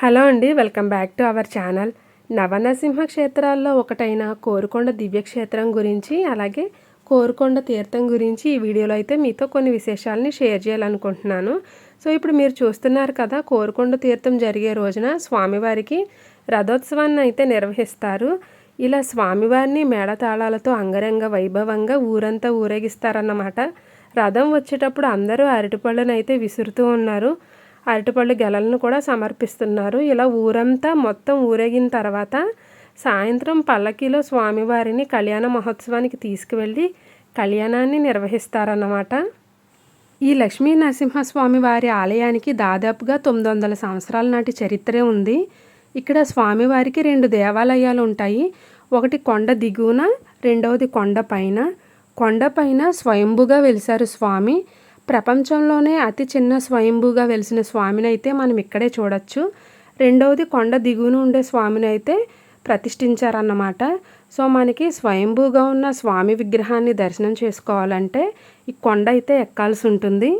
Hello అండి welcome back to our channel. Navanarasimha క్షేత్రాల్లో ఒకటైన కోరుకొండ దివ్యక్షేత్రం గురించి అలాగే కోరుకొండ తీర్థం గురించి ఈ వీడియోలో అయితే మీతో కొన్ని విశేషాలని షేర్ చేయాలనుకుంటున్నాను. సో ఇప్పుడు మీరు చూస్తున్నారు కదా కోరుకొండ తీర్థం జరిగే రోజున స్వామివారికి రథోత్సవాన్ని అయితే నిర్వహిస్తారు. ఇలా స్వామివారిని మేళతాళాలతో అంగరంగ వైభవంగా ఊరంతా ఊరేగిస్తారన్నమాట. రథం వచ్చేటప్పుడు అందరూ అరటిపళ్ళను అయితే విసురుతూ ఉన్నారు. అరటిపళ్ళు గెలలను కూడా సమర్పిస్తున్నారు. ఇలా ఊరంతా మొత్తం ఊరేగిన తర్వాత సాయంత్రం పల్లకీలో స్వామివారిని కళ్యాణ మహోత్సవానికి తీసుకువెళ్ళి కళ్యాణాన్ని నిర్వహిస్తారన్నమాట. ఈ లక్ష్మీ నరసింహస్వామి వారి ఆలయానికి దాదాపుగా తొమ్మిది వందల సంవత్సరాల నాటి చరిత్రే ఉంది. ఇక్కడ స్వామివారికి రెండు దేవాలయాలు ఉంటాయి. ఒకటి కొండ దిగువన రెండవది కొండ పైన. కొండ పైన స్వయంభుగా వెలిశారు స్వామి. ప్రపంచంలోనే అతి చిన్న స్వయంభూగా వెలిసిన స్వామిని అయితే మనం ఇక్కడే చూడొచ్చు. రెండవది కొండ దిగువన ఉండే స్వామిని అయితే ప్రతిష్ఠించారన్నమాట. సో మనకి స్వయంభూగా ఉన్న స్వామి విగ్రహాన్ని దర్శనం చేసుకోవాలంటే ఈ కొండ అయితే ఎక్కాల్సి ఉంటుంది.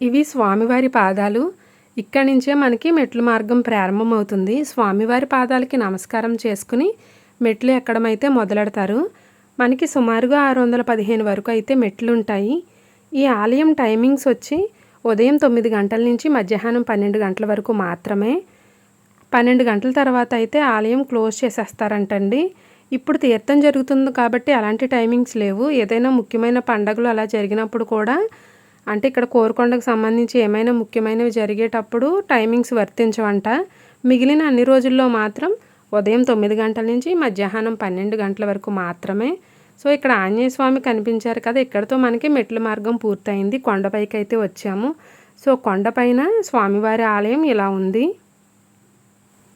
ఇవి స్వామివారి పాదాలు. ఇక్కడి నుంచే మనకి మెట్ల మార్గం ప్రారంభమవుతుంది. స్వామివారి పాదాలకి నమస్కారం చేసుకుని మెట్లు ఎక్కడం అయితే మొదలెడతారు మనకి సుమారుగా ఆరు వందల పదిహేను వరకు అయితే మెట్లు ఉంటాయి ఈ ఆలయం టైమింగ్స్ వచ్చి ఉదయం తొమ్మిది గంటల నుంచి మధ్యాహ్నం పన్నెండు గంటల వరకు మాత్రమే. పన్నెండు గంటల తర్వాత అయితే ఆలయం క్లోజ్ చేసేస్తారంటండి. ఇప్పుడు తీర్థం జరుగుతుంది కాబట్టి అలాంటి టైమింగ్స్ లేవు. ఏదైనా ముఖ్యమైన పండగలు అలా జరిగినప్పుడు కూడా అంటే ఇక్కడ కోరుకొండకు సంబంధించి ఏమైనా ముఖ్యమైనవి జరిగేటప్పుడు టైమింగ్స్ వర్తించవంట. మిగిలిన అన్ని రోజుల్లో మాత్రం ఉదయం తొమ్మిది గంటల నుంచి మధ్యాహ్నం పన్నెండు గంటల వరకు మాత్రమే. సో ఇక్కడ ఆంజనేయ స్వామి కనిపించారు కదా ఇక్కడతో మనకి మెట్ల మార్గం పూర్తయింది. కొండపైకి అయితే వచ్చాము. సో కొండపైన స్వామివారి ఆలయం ఇలా ఉంది.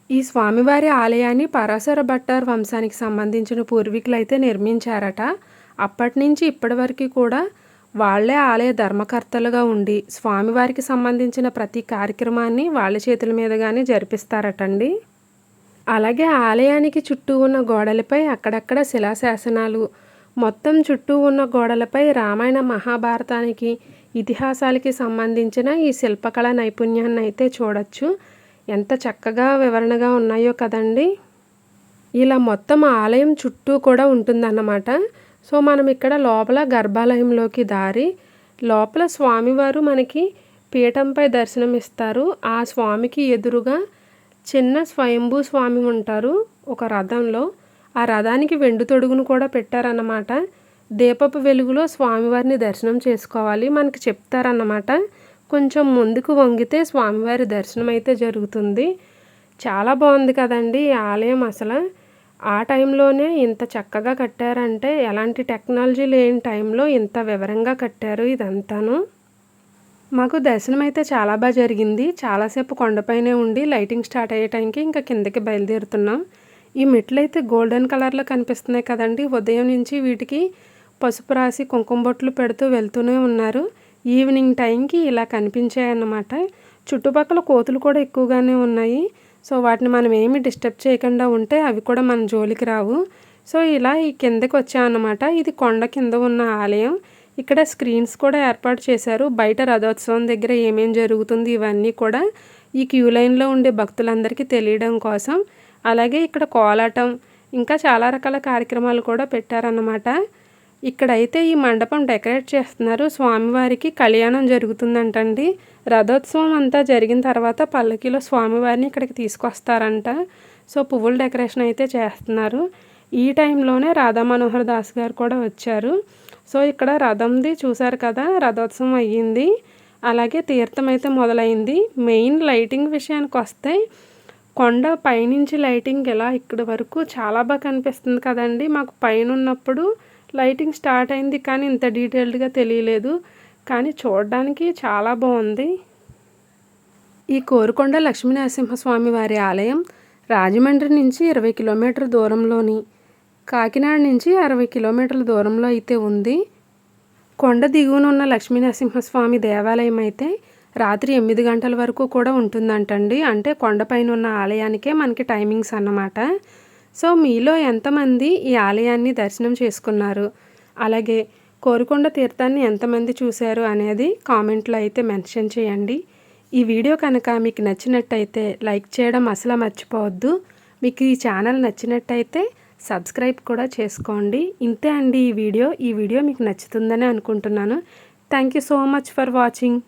ఈ స్వామివారి ఆలయాన్ని పరాశర భట్టార్ వంశానికి సంబంధించిన పూర్వీకులు అయితే నిర్మించారట. అప్పటి నుంచి ఇప్పటి వరకు కూడా వాళ్ళే ఆలయ ధర్మకర్తలుగా ఉండి స్వామివారికి సంబంధించిన ప్రతి కార్యక్రమాన్ని వాళ్ళ చేతుల మీదుగానే జరిపిస్తారటండి. అలాగే ఆలయానికి చుట్టూ ఉన్న గోడలపై అక్కడక్కడ శిలాశాసనాలు మొత్తం చుట్టూ ఉన్న గోడలపై రామాయణ మహాభారతానికి ఇతిహాసాలకి సంబంధించిన ఈ శిల్పకళ నైపుణ్యాన్ని అయితే చూడొచ్చు. ఎంత చక్కగా వివరణగా ఉన్నాయో కదండి. ఇలా మొత్తం ఆలయం చుట్టూ కూడా ఉంటుందన్నమాట. సో మనం ఇక్కడ లోపల గర్భాలయంలోకి దారి లోపల స్వామివారు మనకి పీఠంపై దర్శనం ఇస్తారు ఆ స్వామికి ఎదురుగా చిన్న స్వయంభూ స్వామి ఉంటారు ఒక రథంలో. ఆ రథానికి వెండు తొడుగును కూడా పెట్టారన్నమాట. దీపపు వెలుగులో స్వామివారిని దర్శనం చేసుకోవాలి మనకి చెప్తారన్నమాట. కొంచెం ముందుకు వంగితే స్వామివారి దర్శనం అయితే జరుగుతుంది. చాలా బాగుంది కదండి ఈ ఆలయం అసలు. ఆ టైంలోనే ఇంత చక్కగా కట్టారంటే ఎలాంటి టెక్నాలజీ లేని టైంలో ఇంత వివరంగా కట్టారు ఇదంతాను. మాకు దర్శనం అయితే చాలా బాగా జరిగింది. చాలాసేపు కొండపైనే ఉండి లైటింగ్ స్టార్ట్ అయ్యే టైంకి ఇంకా కిందకి బయలుదేరుతున్నాం. ఈ మెట్లు అయితే గోల్డెన్ కలర్లో కనిపిస్తున్నాయి కదండి. ఉదయం నుంచి వీటికి పసుపు రాసి కుంకుమ బొట్లు పెడుతూ వెళ్తూనే ఉన్నారు. ఈవినింగ్ టైంకి ఇలా కనిపించాయి అన్నమాట. చుట్టుపక్కల కోతులు కూడా ఎక్కువగానే ఉన్నాయి. సో వాటిని మనం ఏమి డిస్టర్బ్ చేయకుండా ఉంటే అవి కూడా మన జోలికి రావు. సో ఇలా ఈ కిందకి వచ్చామన్నమాట ఇది కొండ కింద ఉన్న ఆలయం. ఇక్కడ స్క్రీన్స్ కూడా ఏర్పాటు చేశారు. బయట రథోత్సవం దగ్గర ఏమేం జరుగుతుంది ఇవన్నీ కూడా ఈ క్యూ లైన్లో ఉండే భక్తులందరికీ తెలియడం కోసం. అలాగే ఇక్కడ కోలాటం ఇంకా చాలా రకాల కార్యక్రమాలు కూడా పెట్టారన్నమాట. ఇక్కడైతే ఈ మండపం డెకరేట్ చేస్తున్నారు. స్వామివారికి కళ్యాణం జరుగుతుందంటండి. రథోత్సవం అంతా జరిగిన తర్వాత పల్లకిలో స్వామివారిని ఇక్కడికి తీసుకొస్తారంట. సో పువ్వుల డెకరేషన్ అయితే చేస్తున్నారు. ఈ టైంలోనే రాధా మనోహర్ దాస్ గారు కూడా వచ్చారు. సో ఇక్కడ రథంది చూశారు కదా రథోత్సవం అయ్యింది. అలాగే తీర్థం అయితే మొదలైంది. మెయిన్ లైటింగ్ విషయానికి వస్తే కొండ పైనుంచి లైటింగ్ ఎలా ఇక్కడ వరకు? చాలా బాగా కనిపిస్తుంది కదండి. మాకు పైన ఉన్నప్పుడు లైటింగ్ స్టార్ట్ అయింది కానీ ఇంత డీటెయిల్డ్గా తెలియలేదు. కానీ చూడడానికి చాలా బాగుంది ఈ కోరుకొండ లక్ష్మీనరసింహస్వామి వారి ఆలయం రాజమండ్రి నుంచి ఇరవై కిలోమీటర్ దూరంలోని కాకినాడ నుంచి అరవై కిలోమీటర్ల దూరంలో అయితే ఉంది. కొండ దిగువన ఉన్న లక్ష్మీనరసింహస్వామి దేవాలయం అయితే రాత్రి ఎనిమిది గంటల వరకు కూడా ఉంటుందంటండి. అంటే కొండపైన ఉన్న ఆలయానికే మనకి టైమింగ్స్ అన్నమాట. సో మీలో ఎంతమంది ఈ ఆలయాన్ని దర్శనం చేసుకున్నారు? అలాగే కోరుకొండ తీర్థాన్ని ఎంతమంది చూశారు అనేది కామెంట్లో అయితే మెన్షన్ చేయండి. ఈ వీడియో కనుక మీకు నచ్చినట్టయితే లైక్ చేయడం అసలు మర్చిపోవద్దు. మీకు ఈ ఛానల్ నచ్చినట్టయితే సబ్స్క్రైబ్ కూడా చేసుకోండి. ఇంతే అండి ఈ వీడియో. ఈ వీడియో మీకు నచ్చుతుందని అనుకుంటున్నాను. Thank you so much for watching.